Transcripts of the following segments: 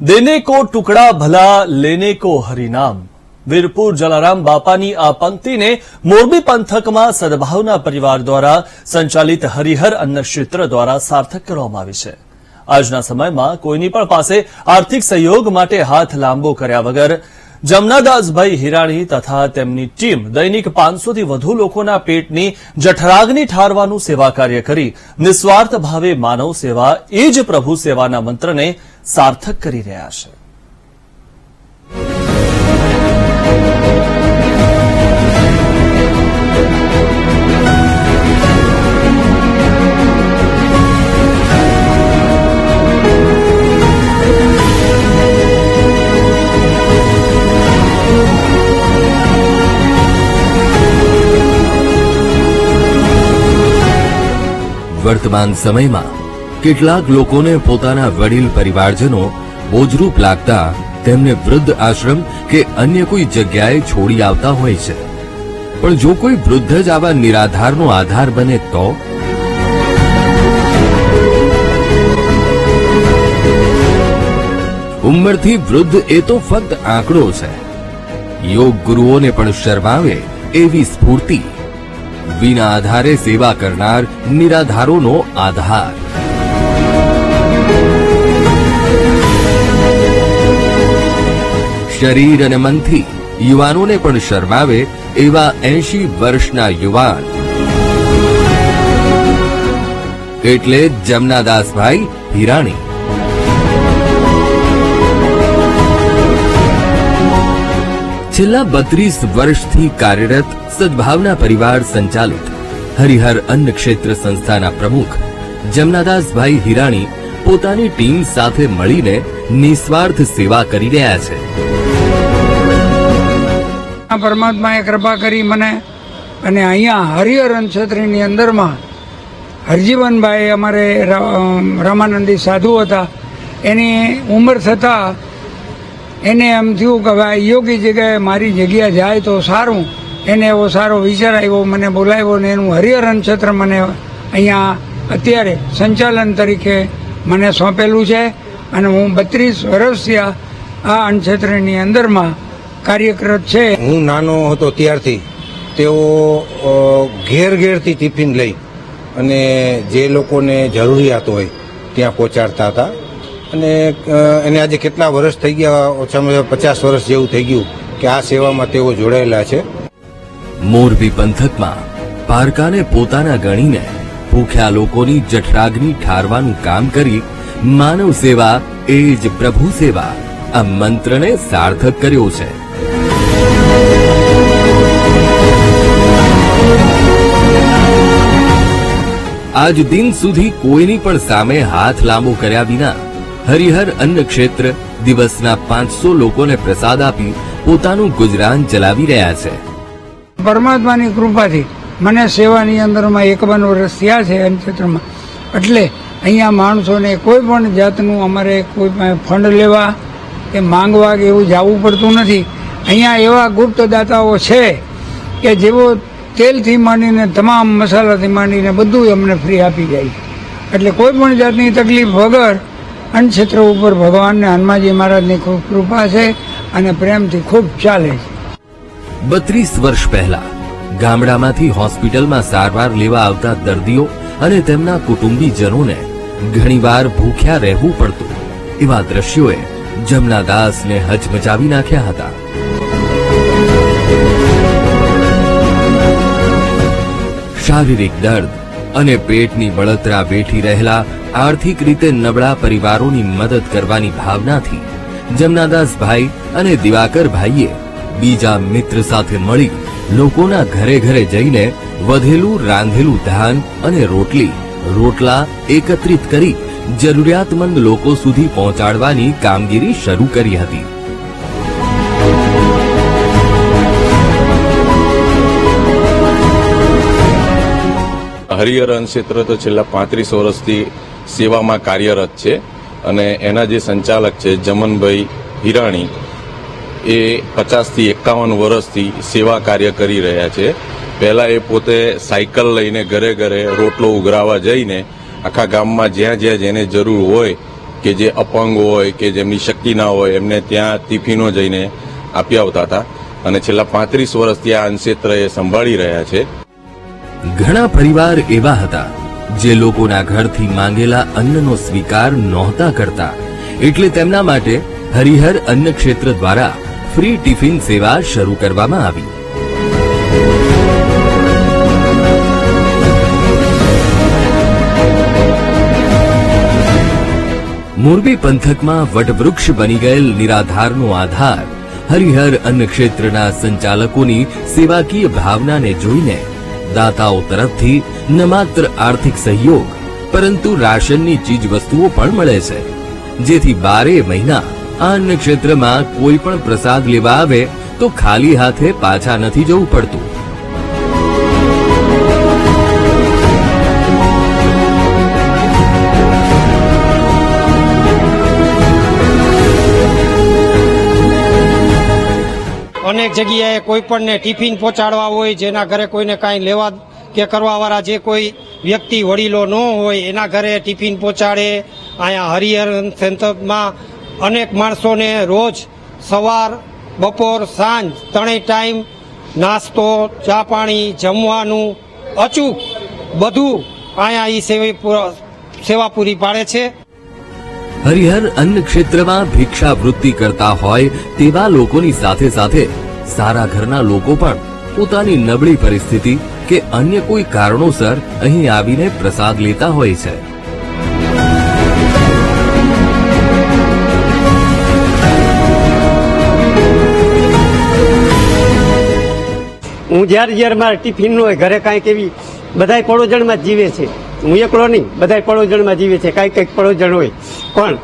દેને કો ટુકડા ભલા, લેને કો હરિનામ. વીરપુર જલારામ બાપાની આ પંક્તિને મોરબી પંથકમાં સદભાવના પરિવાર દ્વારા સંચાલિત હરિહર અન્ન ક્ષેત્ર દ્વારા સાર્થક કરવામાં આવી છે. આજના સમયમાં કોઈની પણ પાસે આર્થિક સહયોગ માટે હાથ લાંબો કર્યા વગર જમનાદાસભાઈ હિરાણી તથા તેમની ટીમ દૈનિક પાંચસોથી વધુ લોકોના પેટની જઠરાગની ઠારવાનું સેવા કાર્ય કરી નિસ્વાર્થ ભાવે માનવ સેવા, એ જ પ્રભુ સેવાના મંત્રને સાર્થક કરી રહ્યા છે. વર્તમાન સમયમાં કેટલાક લોકોને પોતાના વડીલ પરિવારજનો બોજરૂપ લાગતા તેમને વૃદ્ધ આશ્રમ કે અન્ય કોઈ જગ્યાએ છોડી આવતા હોય છે. પણ જો કોઈ વૃદ્ધ જ આવા નિરાધારનો આધાર બને તો? ઉંમરથી વૃદ્ધ એ તો ફક્ત આંકડો છે. યોગ ગુરુઓને પણ શરમાવે એવી સ્ફૂર્તિ. વિના આધારે સેવા કરનાર નિરાધારોનો આધાર. શરીર અને મનથી યુવાનોને પણ શરમાવે એવા એંશી વર્ષના યુવાન. એટલે જમનાદાસભાઈ હિરાણી. છેલ્લા બત્રીસ વર્ષથી કાર્યરત સદભાવના પરિવાર સંચાલિત. હરિહર અન્ન ક્ષેત્ર સંસ્થાના પ્રમુખ જમનાદાસભાઈ હિરાણી પોતાની ટીમ સાથે મળીને નિસ્વાર્થ સેવા કરી રહ્યા છે. પરમાત્માએ કૃપા કરી મને અને અહીંયા હરિહર અન્ન ક્ષેત્રની અંદરમાં હરજીવનભાઈ અમારે રામાનંદી સાધુ હતા. એની ઉંમર થતાં એને એમ થયું કે ભાઈ યોગી જગ્યાએ મારી જગ્યા જાય તો સારું. એને એવો સારો વિચાર આવ્યો, મને બોલાવ્યો ને એનું હરિહરન ક્ષેત્ર મને અહીંયા અત્યારે સંચાલન તરીકે મને સોંપેલું છે અને હું બત્રીસ વર્ષથી આ અન્નક્ષેત્રની અંદરમાં કાર્યરત છે. હું નાનો હતો ત્યારથી. તેઓ ઘેર ઘેરથી ટિફિન લઈ અને જે લોકોને જરૂરિયાત હોય ત્યાં પહોંચાડતા હતા. અને એને આજે કેટલા વર્ષ થઈ ગયા, ઓછામાં ઓછા પચાસ વર્ષ જેવું થઈ ગયું કે આ સેવામાં તેઓ જોડાયેલા છે. મોરબી પંથકમાં પારકાને પોતાના ગણીને ભૂખ્યા લોકોની જઠરાગ્નિ ઠારવાનું કામ કરી માનવ સેવા એ જ પ્રભુ સેવા આ મંત્રને સાર્થક કર્યો છે. આજ દિન સુધી કોઈની પણ સામે હાથ લાંબો કર્યા વિના હરિહર અન્ન ક્ષેત્ર દિવસના પાંચસો લોકોને પ્રસાદ આપી પોતાનું ગુજરાન ચલાવી રહ્યા છે. પરમાત્માની કૃપાથી મને સેવાની અંદરમાં એકાવન વર્ષ થયા છે એમ ક્ષેત્રમાં. એટલે અહીંયા માણસોને કોઈ પણ જાતનું અમારે કોઈ ફંડ લેવા કે માંગવા કે એવું જવું પડતું નથી. અહીંયા એવા ગુપ્તદાતાઓ છે કે જેઓ તેલથી માંડીને તમામ મસાલાથી માંડીને બધું અમને ફ્રી આપી જાય એટલે કોઈ પણ જાતની તકલીફ વગર અન્નક્ષેત્ર ઉપર ભગવાનને, હનુમાનજી મહારાજની ખૂબ કૃપા છે અને પ્રેમથી ખૂબ ચાલે છે. બત્રીસ વર્ષ પહેલા ગામડામાંથી હોસ્પિટલમાં સારવાર લેવા આવતા દર્દીઓ અને તેમના કુટુંબીજનોને ઘણીવાર ભૂખ્યા રહેવું પડતું. એવા દ્રશ્યોએ જમનાદાસને હચમચાવી નાખ્યા હતા. શારીરિક દર્દ અને પેટની બળતરા વેઠી રહેલા આર્થિક રીતે નબળા પરિવારોની મદદ કરવાની ભાવનાથી જમનાદાસભાઈ અને દિવાકરભાઈએ બીજા મિત્ર સાથે મળી લોકોના ઘરે ઘરે જઈને વધેલું, રાંધેલું ધાન અને રોટલી, રોટલા એકત્રિત કરી જરૂરિયાતમંદ લોકો સુધી પહોંચાડવાની કામગીરી શરૂ કરી હતી. હરિહરન ક્ષેત્ર તો છેલ્લા પાંત્રીસ વર્ષથી સેવામાં કાર્યરત છે અને એના જે સંચાલક છે જમનભાઈ હિરાણી એ પચાસથી એકાવન વર્ષથી સેવા કાર્ય કરી રહ્યા છે. પહેલા એ પોતે સાયકલ લઈને ઘરે ઘરે રોટલો ઉઘરાવા જઈને આખા ગામમાં જ્યાં જ્યાં જેને જરૂર હોય, કે જે અપંગ હોય, કે જેમની શક્તિ ના હોય, એમને ત્યાં ટિફિનો જઈને આપી આવતા હતા. અને છેલ્લા પાંત્રીસ વર્ષથી આ અંશેત્ર એ સંભાળી રહ્યા છે. ઘણા પરિવાર એવા હતા, જે લોકોના ઘરથી માંગેલા અન્નનો સ્વીકાર નહોતા કરતા. એટલે તેમના માટે હરિહર અન્ન ક્ષેત્ર દ્વારા ફ્રી ટિફિન સેવા શરૂ કરવામાં આવી. મોરબી પંથકમાં વટવૃક્ષ બની ગયેલ નિરાધારનો આધાર, હરિહર અન્ન ક્ષેત્રના સંચાલકોની સેવાકીય ભાવનાને જોઈને દાતાઓ તરફથી ન માત્ર આર્થિક સહયોગ, પરંતુ રાશનની ચીજ વસ્તુઓ પણ મળે છે, જેથી બારે મહિના આ અન્ન ક્ષેત્રમાં કોઈ પણ પ્રસાદ લેવા આવે તો ખાલી હાથે પાછા નથી જવું પડતું. અનેક જગ્યાએ કોઈ પણને ટિફિન પહોંચાડવા હોય, જેના ઘરે કોઈને કાંઈ લેવા કે કરવાવાળા જે કોઈ વ્યક્તિ, વડીલો ન હોય, એના ઘરે ટિફિન પહોંચાડે. અહીંયા હરિહર સેન્ટરમાં અનેક માણસોને રોજ સવાર, બપોર, સાંજ ત્રણેય ટાઈમ નાસ્તો, ચા પાણી, જમવાનું, અચૂક બધું અહીંયા એ સેવા પૂરી પાડે છે. હરિહર અન્ન ક્ષેત્રમાં ભિક્ષાવૃત્તિ કરતા હોય તેવા લોકોની સાથે સાથે સારા ઘરના લોકો પણ પોતાની નબળી પરિસ્થિતિ કે અન્ય કોઈ કારણોસર અહીં આવીને પ્રસાદ લેતા હોય છે. હું જ્યારે જ્યારે મારે ટિફિન હોય ઘરે કાંઈક એવી બધાય પડોજણમાં જ જીવે છે. હું એકલો નહીં બધાય પડોજણમાં જીવે છે કાંઈક કંઈક પડોજણ હોય. પણ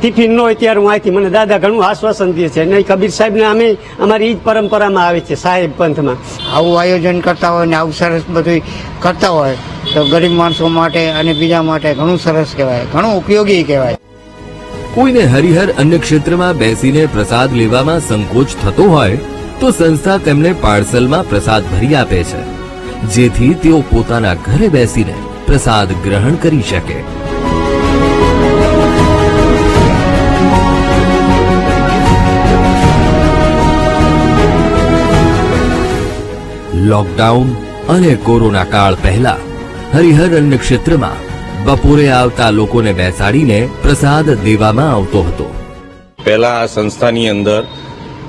ટિફિન ન હોય ત્યારે હું અહીંથી મને દાદા ઘણું આશ્વાસન દે છે. નહીં કબીર સાહેબને અમે અમારી એ જ પરંપરામાં આવે છે સાહેબ પંથમાં. આવું આયોજન કરતા હોય ને આવું સરસ બધું કરતા હોય તો ગરીબ માણસો માટે અને બીજા માટે ઘણું સરસ કહેવાય ઘણું ઉપયોગી કહેવાય. કોઈને હરિહર અન્ય ક્ષેત્રમાં બેસીને પ્રસાદ લેવામાં સંકોચ થતો હોય તો સંસ્થા તેમને પાર્સલમાં પ્રસાદ ભરી આપે છે, જેથી તેઓ પોતાના ઘરે બેસીને પ્રસાદ ગ્રહણ કરી શકે. લોકડાઉન અને કોરોના કાળ પહેલા હરિહર અન્ન ક્ષેત્રમાં બપોરે આવતા લોકોને બેસાડીને પ્રસાદ દેવામાં આવતો હતો. પહેલા આ સંસ્થાની અંદર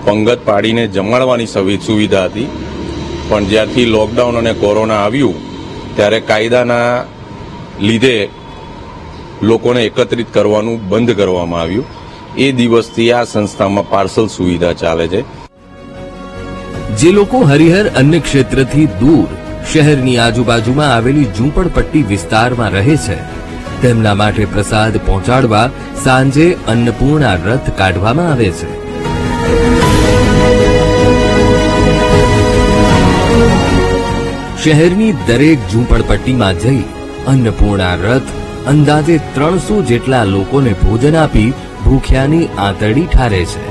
પંગત પાડીને જમાડવાની સુવિધા હતી. પણ જ્યારથી લોકડાઉન અને કોરોના આવ્યું, ત્યારે કાયદાના લીધે લોકોને એકત્રિત કરવાનું બંધ કરવામાં આવ્યું. એ દિવસથી આ સંસ્થામાં પાર્સલ સુવિધા ચાલે છે. જે લોકો હરિહર અન્ય ક્ષેત્રથી દૂર, શહેરની આજુબાજુમાં આવેલી ઝૂંપડપટ્ટી વિસ્તારમાં રહે છે, તેમના માટે પ્રસાદ પહોંચાડવા સાંજે અન્નપૂર્ણા રથ કાઢવામાં આવે છે. શહેરની દરેક ઝૂંપડપટ્ટીમાં જઈ અન્નપૂર્ણા રથ અંદાજે ત્રણસો જેટલા લોકોને ભોજન આપી ભૂખ્યાની આંતરડી ઠારે છે.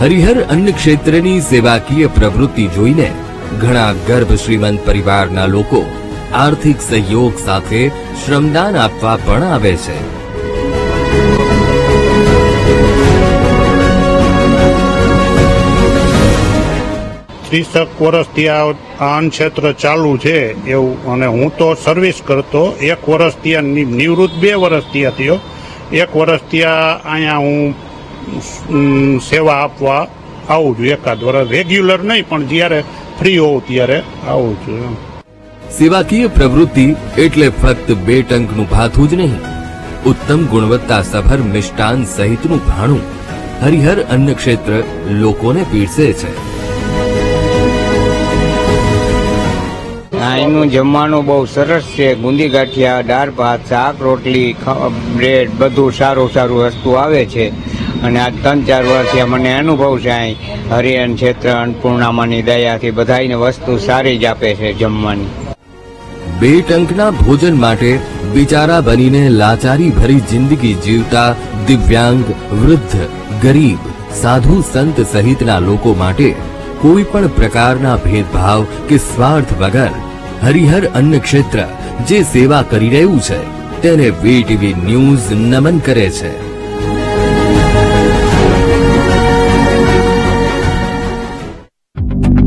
હરિહર અન્ન ક્ષેત્રની સેવાકીય પ્રવૃત્તિ જોઈને ઘણા ગર્ભ શ્રીમંત પરિવારના લોકો આર્થિક સહયોગ સાથે શ્રમદાન આપવા પણ આવે છે. ત્રીસક વર્ષથી આ આન ક્ષેત્ર ચાલુ છે એવું, અને હું તો સર્વિસ કરતો. એક વર્ષથી નિવૃત્ત બે વર્ષથી થયો. એક વર્ષથી અહીંયા હું સેવા આપવા આવું છું. એકાદ વર્ષ રેગ્યુલર નહીં, પણ જ્યારે ફ્રી હોઉં ત્યારે આવું છું સેવાકીય પ્રવૃત્તિ એટલે ફક્ત બે ટંકનું ભાથું જ નહીં. ઉત્તમ ગુણવત્તા સભર મિષ્ટાન સહિતનું ભાણું. હરિહર અન્ન ક્ષેત્ર લોકોને પીરસે છે. એનું જમવાનું બહુ સરસ છે. ગુંદી ગાંઠિયા દાળ ભાત, શાક, રોટલી બ્રેડ બધું સારું સારું વસ્તુ આવે છે. અને આ ત્રણ ચાર વર્ષથી મને અનુભવ છે અહીં. હરિયન ક્ષેત્ર અન્નપૂર્ણામાની દયાથી બધાને વસ્તુ સારી જ આપે છે જમવાની. બે ટંકના ભોજન માટે બિચારા બનીને લાચારી ભરી જિંદગી જીવતા દિવ્યાંગ, વૃદ્ધ, ગરીબ, સાધુ સંત સહિતના લોકો માટે કોઈ પણ પ્રકારના ભેદભાવ કે સ્વાર્થ વગર હરિહર અન્ન ક્ષેત્ર જે સેવા કરી રહ્યું છે તેને વીટીવી ન્યૂઝ નમન કરે છે.